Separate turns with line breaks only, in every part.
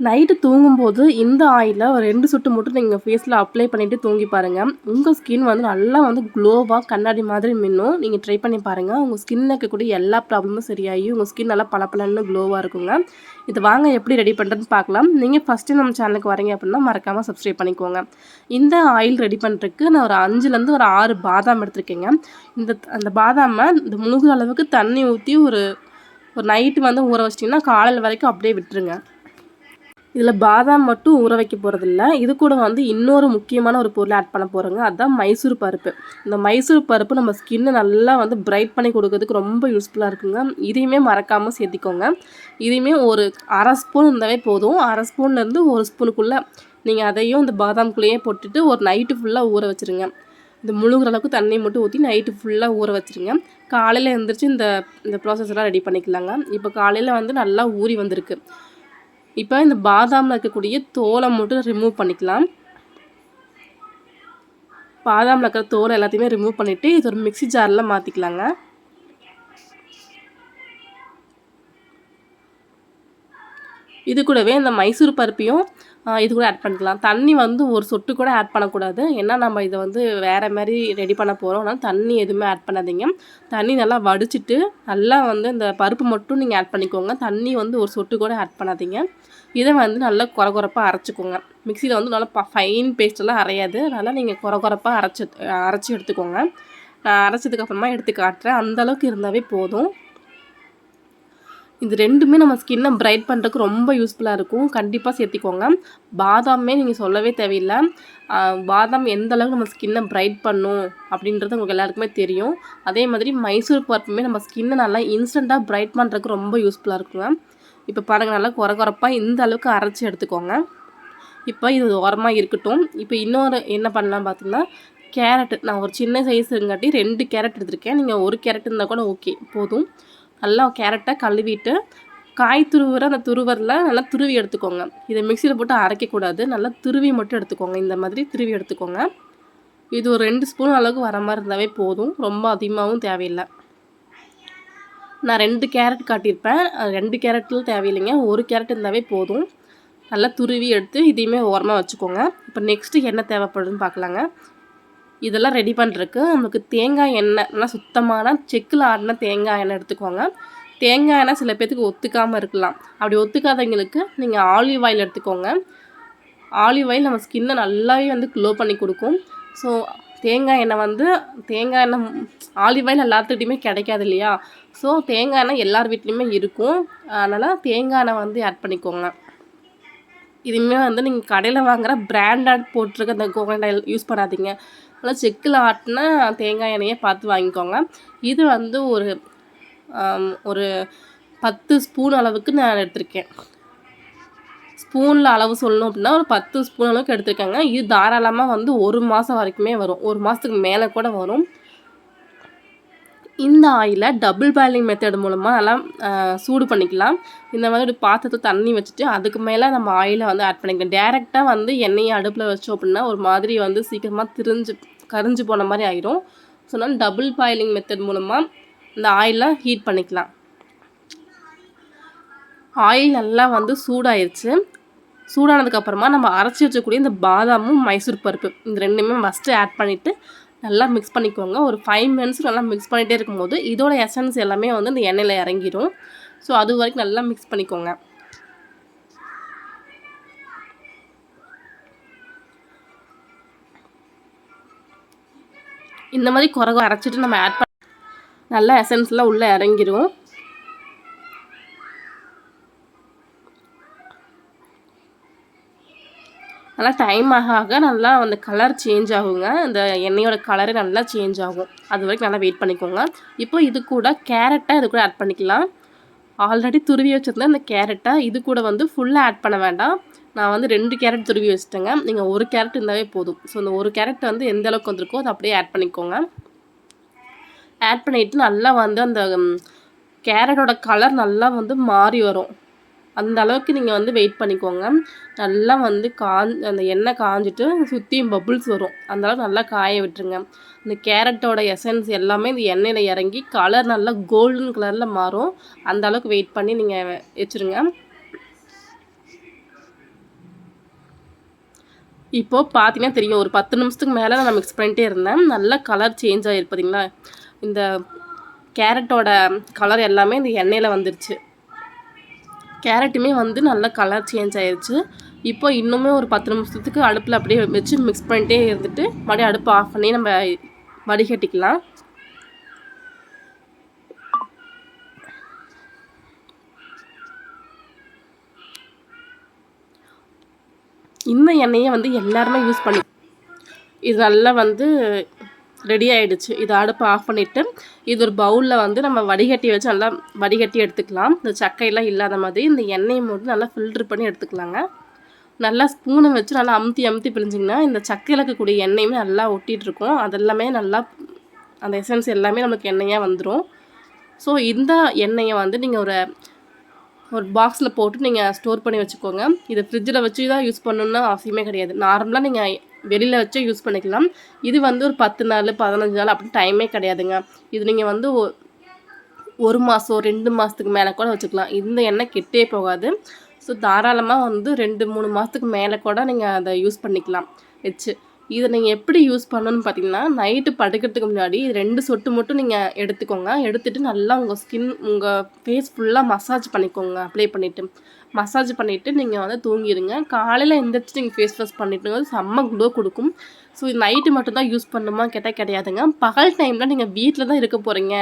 Night தூங்கும்போது இந்த ஆயிலை ஒரு ரெண்டு சொட்டு மட்டும் நீங்கள் ஃபேஸில் அப்ளை பண்ணிவிட்டு தூங்கி பாருங்கள் உங்கள் ஸ்கின் வந்து நல்லா வந்து க்ளோவாக கண்ணாடி மாதிரி மின்னும். நீங்கள் ட்ரை பண்ணி பாருங்கள் உங்கள் ஸ்கின்னில் இருக்கக்கூடிய எல்லா ப்ராப்ளமும் சரியாகி உங்கள் ஸ்கின் நல்லா பளபளன்னு க்ளோவாக இருக்குங்க. இது வாங்க எப்படி ரெடி பண்ணுறதுன்னு பார்க்கலாம் நீங்கள் ஃபஸ்ட்டு நம்ம சேனலுக்கு வரீங்க அப்படின்னா மறக்காமல் சப்ஸ்கிரைப் பண்ணிக்கோங்க. இந்த ஆயில் ரெடி பண்ணுறதுக்கு நான் ஒரு அஞ்சுலேருந்து ஒரு ஆறு பாதாம் எடுத்திருக்கேங்க. இந்த அந்த பாதாமை இந்த முழுகிற அளவுக்கு தண்ணி ஊற்றி ஒரு ஒரு நைட்டு வந்து ஊற வச்சிட்டிங்கன்னா காலையில் வரைக்கும் அப்படியே விட்டுருங்க. இதில் பாதாம் மட்டும் ஊற வைக்க போகிறதில்ல இது கூட வந்து இன்னொரு முக்கியமான ஒரு பொருளை ஆட் பண்ண போகிறோங்க அதுதான் மைசூர் பருப்பு. இந்த மைசூர் பருப்பு நம்ம ஸ்கின்னை நல்லா வந்து பிரைட் பண்ணி கொடுக்கறதுக்கு ரொம்ப யூஸ்ஃபுல்லாக இருக்குங்க. இதையுமே மறக்காமல் சேர்த்திக்கோங்க. இதையுமே ஒரு அரை ஸ்பூன் இருந்தாவே போதும். அரை ஸ்பூன்லேருந்து ஒரு ஸ்பூனுக்குள்ளே நீங்கள் அதையும் இந்த பாதாம்குள்ளேயே போட்டுட்டு ஒரு நைட்டு ஃபுல்லாக ஊற வச்சுருங்க. இந்த முழுகிற அளவுக்கு தண்ணி மட்டும் ஊற்றி நைட்டு ஃபுல்லாக ஊற வச்சுருங்க. காலையில் எழுந்திரிச்சு இந்த இந்த ப்ராசஸ்லாம் ரெடி பண்ணிக்கலாங்க. இப்போ காலையில் வந்து நல்லா ஊறி வந்திருக்கு. இப்போ இந்த பாதாமில் இருக்கக்கூடிய தோலை மட்டும் ரிமூவ் பண்ணிக்கலாம். பாதாமில் இருக்கிற தோலை எல்லாத்தையுமே ரிமூவ் பண்ணிவிட்டு இது ஒரு மிக்சி ஜாரில் மாற்றிக்கலாங்க இது கூடவே இந்த மைசூர் பருப்பையும் இது கூட ஆட் பண்ணிக்கலாம். தண்ணி வந்து ஒரு சொட்டு கூட ஆட் பண்ணக்கூடாது. ஏன்னா நம்ம இதை வந்து வேறு மாதிரி ரெடி பண்ண போகிறோம் அதனால் தண்ணி எதுவுமே ஆட் பண்ணாதீங்க. தண்ணி நல்லா வடிச்சிட்டு நல்லா வந்து இந்த பருப்பு மட்டும் நீங்கள் ஆட் பண்ணிக்கோங்க. தண்ணி வந்து ஒரு சொட்டு கூட ஆட் பண்ணாதீங்க. இதை வந்து நல்லா குறை குறைப்பாக அரைச்சிக்கோங்க. மிக்சியில் வந்து நல்லா ஃபைன் பேஸ்ட்டெல்லாம் அரையாது. அதனால் நீங்கள் குறை குறைப்பாக அரைச்சி அரைச்சி எடுத்துக்கோங்க. நான் அரைச்சதுக்கப்புறமா எடுத்து காட்டுறேன். அந்தளவுக்கு இருந்தாவே போதும். இது ரெண்டுமே நம்ம ஸ்கின்னை பிரைட் பண்ணுறதுக்கு ரொம்ப யூஸ்ஃபுல்லாக இருக்கும். கண்டிப்பாக சேர்த்திக்கோங்க. பாதாமே நீங்கள் சொல்லவே தேவையில்லை. பாதாம் எந்த அளவுக்கு நம்ம ஸ்கின்னை பிரைட் பண்ணும் அப்படின்றது உங்களுக்கு எல்லாருக்குமே தெரியும். அதே மாதிரி மைசூர் பருப்புமே நம்ம ஸ்கின்னை நல்லா இன்ஸ்டண்ட்டாக பிரைட் பண்ணுறதுக்கு ரொம்ப யூஸ்ஃபுல்லாக இருக்குங்க இப்போ பாருங்கள் நல்லா குறை குறைப்பாக இந்த அளவுக்கு அரைச்சி எடுத்துக்கோங்க. இப்போ இது ஓரமாக இருக்கட்டும். இப்போ இன்னொரு என்ன பண்ணலாம் பார்த்தீங்கன்னா கேரட்டு நான் ஒரு சின்ன சைஸுங்காட்டி ரெண்டு கேரட் எடுத்திருக்கேன். நீங்கள் ஒரு கேரட் இருந்தால் கூட ஓகே போதும். நல்லா கேரட்டை கழுவிட்டு காய் துருவுற அந்த துருவரில் நல்லா துருவி எடுத்துக்கோங்க. இதை மிக்சியில் போட்டு அரைக்கக்கூடாது. நல்லா துருவி மட்டும் எடுத்துக்கோங்க. இந்த மாதிரி துருவி எடுத்துக்கோங்க. இது ஒரு ரெண்டு ஸ்பூன் அளவுக்கு வர மாதிரி இருந்தாவே போதும். ரொம்ப அதிகமாகவும் தேவையில்லை. நான் ரெண்டு கேரட் காட்டியிருப்பேன். ரெண்டு கேரட்டில் தேவையில்லைங்க. ஒரு கேரட் இருந்தாவே போதும். நல்லா துருவி எடுத்து இதையுமே ஓரமாக வச்சுக்கோங்க. இப்போ நெக்ஸ்ட்டு என்ன தேவைப்படுதுன்னு பார்க்கலாங்க. இதெல்லாம் ரெடி பண்ணுறதுக்கு நமக்கு தேங்காய் எண்ணெய் நல்லா சுத்தமான செக்கில் ஆடின தேங்காய் எண்ணெய் எடுத்துக்கோங்க. தேங்காய் எண்ணெய் சில பேர்த்துக்கு ஒத்துக்காமல் இருக்கலாம். அப்படி ஒத்துக்காதவங்களுக்கு நீங்கள் ஆலிவ் ஆயில் எடுத்துக்கோங்க. ஆலிவ் ஆயில் நம்ம ஸ்கின்னை நல்லாவே வந்து க்ளோ பண்ணி கொடுக்கும். ஸோ தேங்காய் எண்ணெய் வந்து தேங்காய் எண்ணெய் ஆலிவ் ஆயில் எல்லாத்துக்கிட்டையுமே கிடைக்காது இல்லையா? ஸோ தேங்காய் எண்ணெய் எல்லார் வீட்லேயுமே இருக்கும். அதனால் தேங்காய் எண்ணெய் வந்து ஆட் பண்ணிக்கோங்க. இதுவுமே வந்து நீங்கள் கடையில் வாங்குகிற பிராண்டட் போட்டிருக்க அந்த கோகனட் ஆயில் யூஸ் பண்ணாதீங்க. நல்லா செக்கில் ஆட்டின தேங்காய் எண்ணெயை பார்த்து வாங்கிக்கோங்க. இது வந்து ஒரு ஒரு பத்து ஸ்பூன் அளவுக்கு நான் எடுத்திருக்கேன். ஸ்பூனில் அளவு சொல்லணும் அப்படின்னா ஒரு பத்து ஸ்பூன் அளவுக்கு எடுத்துருக்கேங்க. இது தாராளமாக வந்து ஒரு மாதம் வரைக்குமே வரும். ஒரு மாதத்துக்கு மேலே கூட வரும். இந்த ஆயிலை டபுள் பாயிலிங் மெத்தட் மூலமாக நல்லா சூடு பண்ணிக்கலாம். இந்த மாதிரி ஒரு பாத்திரத்தை தண்ணி வச்சுட்டு அதுக்கு மேலே நம்ம ஆயிலை வந்து ஆட் பண்ணிக்கலாம். டேரெக்டாக வந்து எண்ணெயை அடுப்பில் வச்சோம் அப்படின்னா ஒரு மாதிரி வந்து சீக்கிரமாக திரிஞ்சு கரிஞ்சு போன மாதிரி ஆயிரும். ஸோ அதனால் டபுள் பாயிலிங் மெத்தட் மூலமாக இந்த ஆயிலை ஹீட் பண்ணிக்கலாம். ஆயில் நல்லா வந்து சூடாயிருச்சு. சூடானதுக்கப்புறமா நம்ம அரைச்சி வச்சக்கூடிய இந்த பாதாமும் மைசூர் பருப்பு இந்த ரெண்டுமே ஃபஸ்ட்டு ஆட் பண்ணிவிட்டு நல்லா மிக்ஸ் பண்ணிக்கோங்க. ஒரு ஃபைவ் மினிட்ஸ் நல்லா மிக்ஸ் பண்ணிகிட்டே இருக்கும்போது இதோட எசன்ஸ் எல்லாமே வந்து இந்த எண்ணெயில் இறங்கிடும் ஸோ அது வரைக்கும் நல்லா மிக்ஸ் பண்ணிக்கோங்க. இந்த மாதிரி குறகு அரைச்சிட்டு நம்ம ஆட் பண்ண நல்லா எசன்ஸ்லாம் உள்ளே இறங்கிடும் நல்லா டைம் ஆக ஆக நல்லா அந்த கலர் சேஞ்ச் ஆகுங்க. அந்த எண்ணெயோட கலரே நல்லா சேஞ்ச் ஆகும். அது வரைக்கும் நல்லா வெயிட் பண்ணிக்கோங்க. இப்போ இது கூட கேரட்டை இது கூட ஆட் பண்ணிக்கலாம். ஆல்ரெடி துருவி வச்சுருந்தேன். அந்த கேரட்டை இது கூட வந்து ஃபுல்லாக ஆட் பண்ண வேண்டாம். நான் வந்து ரெண்டு கேரட் துருவி வச்சுட்டேங்க. நீங்கள் ஒரு கேரட் இருந்தாவே போதும். ஸோ இந்த ஒரு கேரட் வந்து எந்த அளவுக்கு வந்திருக்கோ அதை அப்படியே ஆட் பண்ணிக்கோங்க. ஆட் பண்ணிவிட்டு நல்லா வந்து அந்த கேரட்டோட கலர் நல்லா வந்து மாறி வரும். அந்த அளவுக்கு நீங்கள் வந்து வெயிட் பண்ணிக்கோங்க. நல்லா வந்து காஞ் அந்த எண்ணெய் காஞ்சிட்டு சுற்றியும் பபுள்ஸ் வரும். அந்தளவுக்கு நல்லா காய விட்டுருங்க. இந்த கேரட்டோட எசன்ஸ் எல்லாமே இந்த எண்ணெயில் இறங்கி கலர் நல்லா கோல்டன் கலரில் மாறும். அந்த அளவுக்கு வெயிட் பண்ணி நீங்கள் வச்சுருங்க. இப்போது பார்த்தீங்கன்னா தெரியும். ஒரு பத்து நிமிஷத்துக்கு மேலே நான் மிக்ஸ் பண்ணிட்டே இருந்தேன். நல்லா கலர் சேஞ்ச் ஆகிருப்பதிங்களா இந்த கேரட்டோட கலர் எல்லாமே இந்த எண்ணெயில் வந்துருச்சு. கேரட்டுமே வந்து நல்லா கலர் சேஞ்ச் ஆயிடுச்சு இப்போ இன்னுமே ஒரு பத்து நிமிஷத்துக்கு அடுப்பில் அப்படியே வச்சு மிக்ஸ் பண்ணிட்டே இருந்துட்டு மறுபடியும் அடுப்பு ஆஃப் பண்ணி நம்ம வடிகட்டிக்கலாம். இந்த எண்ணெயை வந்து எல்லாருமே யூஸ் பண்ணி இது நல்லா வந்து ரெடி ஆகிடுச்சு இதை அடுப்பை ஆஃப் பண்ணிவிட்டு இது ஒரு பவுலில் வந்து நம்ம வடிகட்டி வச்சு நல்லா வடிகட்டி எடுத்துக்கலாம். இந்த சக்கையெல்லாம் இல்லாத மாதிரி இந்த எண்ணெயை மட்டும் நல்லா ஃபில்ட்ரு பண்ணி எடுத்துக்கலாங்க. நல்லா ஸ்பூனை வச்சு நல்லா அமுத்தி அமுத்தி பிரிஞ்சிங்கன்னா இந்த சக்கையில் இருக்கக்கூடிய எண்ணெயுமே நல்லா ஒட்டிகிட்ருக்கும் அதெல்லாமே நல்லா அந்த எசன்ஸ் எல்லாமே நமக்கு எண்ணெயாக வந்துடும் ஸோ இந்த எண்ணெயை வந்து நீங்கள் ஒரு ஒரு பாக்ஸில் போட்டு நீங்கள் ஸ்டோர் பண்ணி வச்சுக்கோங்க. இதை ஃப்ரிட்ஜில் வச்சு தான் யூஸ் பண்ணணுன்னு அவசியமே கிடையாது. நார்மலாக நீங்கள் வெளியில் வச்சு யூஸ் பண்ணிக்கலாம். இது வந்து ஒரு பத்து நாள் பதினஞ்சு நாள் அப்படி டைமே கிடையாதுங்க. இது நீங்கள் வந்து ஒரு மாதம் ரெண்டு மாதத்துக்கு மேலே கூட வச்சுக்கலாம். இந்த எண்ணெய் கெட்டே போகாது. ஸோ தாராளமாக வந்து ரெண்டு மூணு மாதத்துக்கு மேலே கூட நீங்கள் அதை யூஸ் பண்ணிக்கலாம். வச்சு இதை நீங்கள் எப்படி யூஸ் பண்ணணும்னு பார்த்தீங்கன்னா நைட்டு படுக்கிறதுக்கு முன்னாடி ரெண்டு சொட்டு மட்டும் நீங்கள் எடுத்துக்கோங்க. எடுத்துகிட்டு நல்லா உங்கள் ஸ்கின் உங்கள் ஃபேஸ் ஃபுல்லாக மசாஜ் பண்ணிக்கோங்க. அப்ளை பண்ணிவிட்டு மசாஜ் பண்ணிவிட்டு நீங்கள் வந்து தூங்கிடுங்க. காலையில் எந்திரிச்சு நீங்கள் ஃபேஸ் வாஷ் பண்ணிட்டு செம்ம க்ளோ கொடுக்கும். ஸோ இது நைட்டு மட்டும்தான் யூஸ் பண்ணணுமா கேட்டால் கிடையாதுங்க. பகல் டைமில் நீங்கள் வீட்டில் தான் இருக்க போகிறீங்க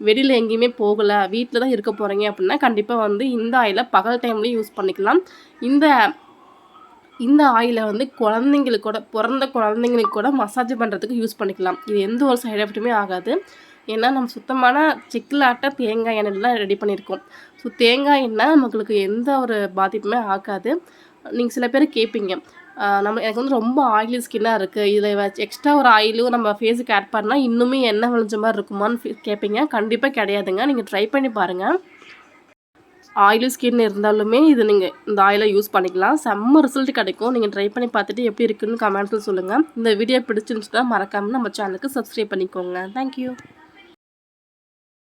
வெளியில் எங்கேயுமே போகலை. வீட்டில் தான் இருக்க போகிறீங்க அப்படின்னா கண்டிப்பாக வந்து இந்த ஆயிலை பகல் டைம்லேயும் யூஸ் பண்ணிக்கலாம். இந்த இந்த ஆயிலை வந்து குழந்தைங்களுக்கு கூட பிறந்த குழந்தைங்களுக்கு கூட மசாஜ் பண்ணுறதுக்கு யூஸ் பண்ணிக்கலாம். இது எந்த ஒரு சைடு எஃபெக்ட்டுமே ஆகாது. ஏன்னா நம்ம சுத்தமான செக்கில் ஆட்ட தேங்காய் எண்ணெய்லாம் ரெடி பண்ணியிருக்கோம். ஸோ தேங்காய் எண்ணெய் நம்மளுக்கு எந்த ஒரு பாதிப்புமே ஆகாது. நீங்கள் சில பேர் கேட்பீங்க நம்ம எனக்கு வந்து ரொம்ப ஆயிலி ஸ்கின்னாக இருக்குது இதில் எக்ஸ்ட்ரா ஒரு ஆயிலும் நம்ம ஃபேஸுக்கு ஆட் பண்ணால் இன்னுமே எண்ணெய் விளைஞ்ச மாதிரி இருக்குமான்னு கேட்பீங்க கண்டிப்பாக கிடையாதுங்க. நீங்கள் ட்ரை பண்ணி பாருங்கள் ஆயிலி ஸ்கின் இருந்தாலுமே இது நீங்கள் இந்த ஆயிலை யூஸ் பண்ணிக்கலாம். செம்ம ரிசல்ட் கிடைக்கும். நீங்கள் ட்ரை பண்ணி பார்த்துட்டு எப்படி இருக்குன்னு கமெண்ட்ஸில் சொல்லுங்கள் இந்த வீடியோ பிடிச்சிருந்துச்சுன்னா மறக்காமல் நம்ம சேனலுக்கு சப்ஸ்கிரைப் பண்ணிக்கோங்க. தேங்க்யூ